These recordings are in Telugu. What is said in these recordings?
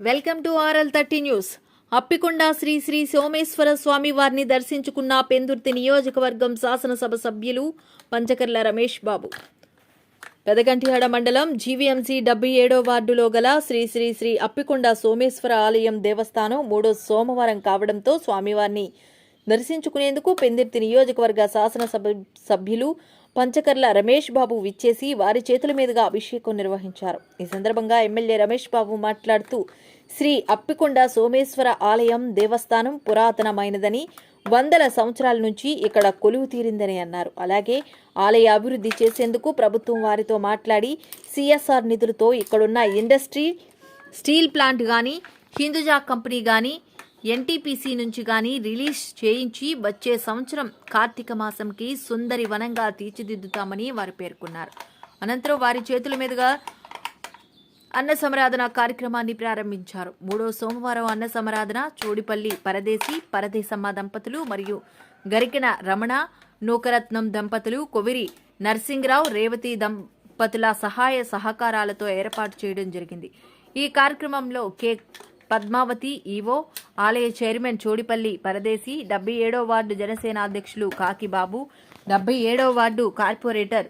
Welcome to RL thirty news. Appikonda Sri Sri Someshwara Swami వారిని దర్శించుకున్న పెందుర్తి నియోజకవర్గం శాసనసభ సభ్యులు పంచకర్ల రమేష్ బాబు. పెదగంటిహాడ మండలం జీవీఎంసీ డెబ్బై ఏడో వార్డులో గల శ్రీ శ్రీ శ్రీ అప్పికొండ సోమేశ్వర ఆలయం దేవస్థానం మూడో సోమవారం కావడంతో స్వామివారిని దర్శించుకునేందుకు పెందిర్తి నియోజకవర్గ శాసనసభ సభ్యులు పంచకర్ల రమేష్ బాబు విచ్చేసి వారి చేతుల మీదుగా అభిషేకం నిర్వహించారు. ఈ సందర్భంగా ఎమ్మెల్యే రమేష్ బాబు మాట్లాడుతూ శ్రీ అప్పికొండ సోమేశ్వర ఆలయం దేవస్థానం పురాతనమైనదని వందల సంవత్సరాల నుంచి ఇక్కడ కొలువు తీరిందని అన్నారు. అలాగే ఆలయ అభివృద్ధి చేసేందుకు ప్రభుత్వం వారితో మాట్లాడి సిఎస్ఆర్ నిధులతో ఇక్కడున్న ఇండస్ట్రీ స్టీల్ ప్లాంట్ కానీ హిందుజా కంపెనీ కానీ ఎన్టీపీసీ నుంచి కానీ రిలీజ్ చేయించి వచ్చే సంవత్సరం కార్తీక మాసంకి సుందరి వనంగా తీర్చిదిద్దుతామని వారు పేర్కొన్నారు. అనంతరం వారి చేతుల మీదుగా అన్న సమరాధన కార్యక్రమాన్ని ప్రారంభించారు. మూడో సోమవారం అన్న సమరాధన చోడిపల్లి పరదేశి పరదేశమ్మ దంపతులు మరియు గరికిన రమణ నూకరత్నం దంపతులు కొవిరి నర్సింగ్రావు రేవతి దంపతుల సహాయ సహకారాలతో ఏర్పాటు చేయడం జరిగింది. ఈ కార్యక్రమంలో కేక్ పద్మావతి ఈవో ఆలయ చైర్మన్ చోడిపల్లి పరదేశి డెబ్బై ఏడో వార్డు జనసేన అధ్యక్షులు కాకిబాబు డెబ్బై ఏడో వార్డు కార్పొరేటర్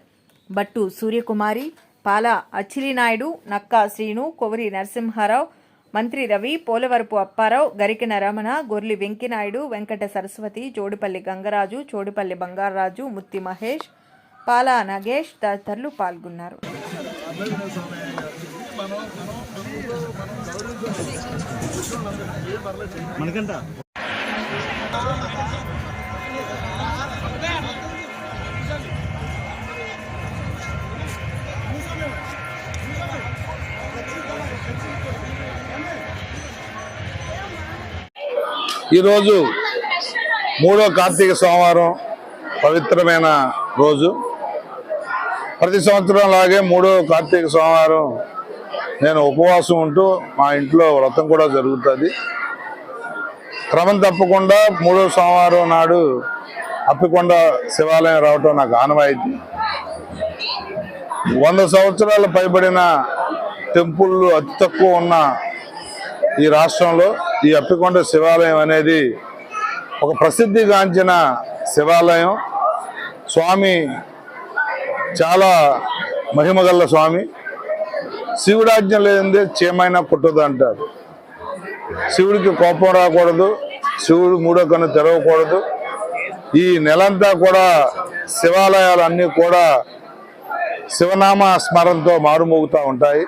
బట్టు సూర్యకుమారి పాల అచ్చిలినాయుడు నక్కా శ్రీను కొవరి నరసింహారావు మంత్రి రవి పోలవరపు అప్పారావు గరికిన రమణ గొర్లి వెంకినాయుడు వెంకట సరస్వతి చోడుపల్లి గంగరాజు చోడిపల్లి బంగారరాజు ముత్తి మహేష్ పాలా నగేష్ తదితరులు పాల్గొన్నారు. ఈరోజు మూడో కార్తీక సోమవారం పవిత్రమైన రోజు. ప్రతి సంవత్సరం లాగే మూడో కార్తీక సోమవారం నేను ఉపవాసం ఉంటూ మా ఇంట్లో వ్రతం కూడా జరుగుతుంది. క్రమం తప్పకుండా మూడో సోమవారం నాడు అప్పికొండ శివాలయం రావటం నాకు ఆనవాయితీ. వంద సంవత్సరాలు పైబడిన టెంపుల్ అతి తక్కువ ఉన్న ఈ రాష్ట్రంలో ఈ అప్పికొండ శివాలయం అనేది ఒక ప్రసిద్ధిగాంచిన శివాలయం. స్వామి చాలా మహిమగల్ల స్వామి. శివుడాజ్ఞ లేనిదే చీమైనా పుట్టదు అంటారు. శివుడికి కోపం రాకూడదు శివుడు మూడో కన్ను తెరవకూడదు. ఈ నెలంతా కూడా శివాలయాలన్నీ కూడా శివనామ స్మరణతో మారుమోగుతూ ఉంటాయి.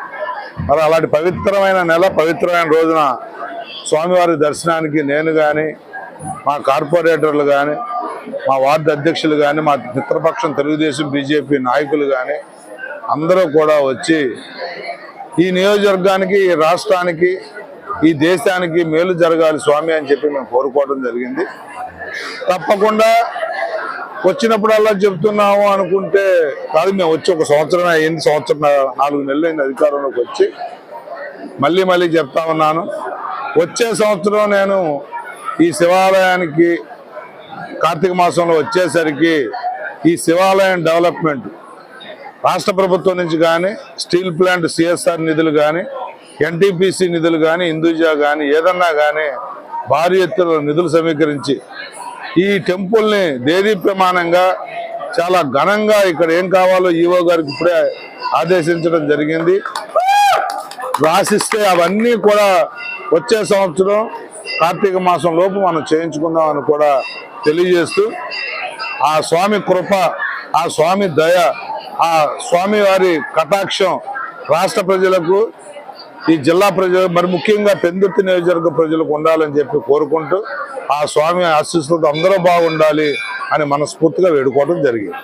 మరి అలాంటి పవిత్రమైన నెల పవిత్రమైన రోజున స్వామివారి దర్శనానికి నేను కానీ మా కార్పొరేటర్లు కానీ మా వార్డు అధ్యక్షులు కానీ మా మిత్రపక్షం తెలుగుదేశం బీజేపీ నాయకులు కానీ అందరూ కూడా వచ్చి ఈ నియోజకవర్గానికి ఈ రాష్ట్రానికి ఈ దేశానికి మేలు జరగాలి స్వామి అని చెప్పి మేము కోరుకోవడం జరిగింది. తప్పకుండా వచ్చినప్పుడల్లా చెప్తున్నాము అనుకుంటే కాదు మేము వచ్చి ఒక సంవత్సరం అయింది సంవత్సరం నాలుగు నెలలు అయింది అధికారంలోకి వచ్చి మళ్ళీ మళ్ళీ చెప్తా ఉన్నాను. వచ్చే సంవత్సరం నేను ఈ శివాలయానికి కార్తీక మాసంలో వచ్చేసరికి ఈ శివాలయం డెవలప్మెంట్ రాష్ట్ర ప్రభుత్వం నుంచి కానీ స్టీల్ ప్లాంట్ సిఎస్ఆర్ నిధులు కానీ ఎన్టీపీసీ నిధులు కానీ హిందూజా కానీ ఏదన్నా కానీ భారీ ఎత్తున నిధులు సమీకరించి ఈ టెంపుల్ని దేదీప్యమానంగా చాలా ఘనంగా ఇక్కడ ఏం కావాలో ఈవో గారికి ఇప్పుడే ఆదేశించడం జరిగింది. రాసిస్తే అవన్నీ కూడా వచ్చే సంవత్సరం కార్తీక మాసం లోపు మనం చేయించుకుందామని కూడా తెలియజేస్తూ ఆ స్వామి కృప ఆ స్వామి దయ ఆ స్వామి వారి కటాక్షం రాష్ట్ర ప్రజలకు ఈ జిల్లా ప్రజలు మరి ముఖ్యంగా పెందుర్తి నియోజకవర్గ ప్రజలకు ఉండాలని చెప్పి కోరుకుంటూ ఆ స్వామి ఆశీస్సులతో అందరూ బాగుండాలి అని మనస్ఫూర్తిగా వేడుకోవడం జరిగింది.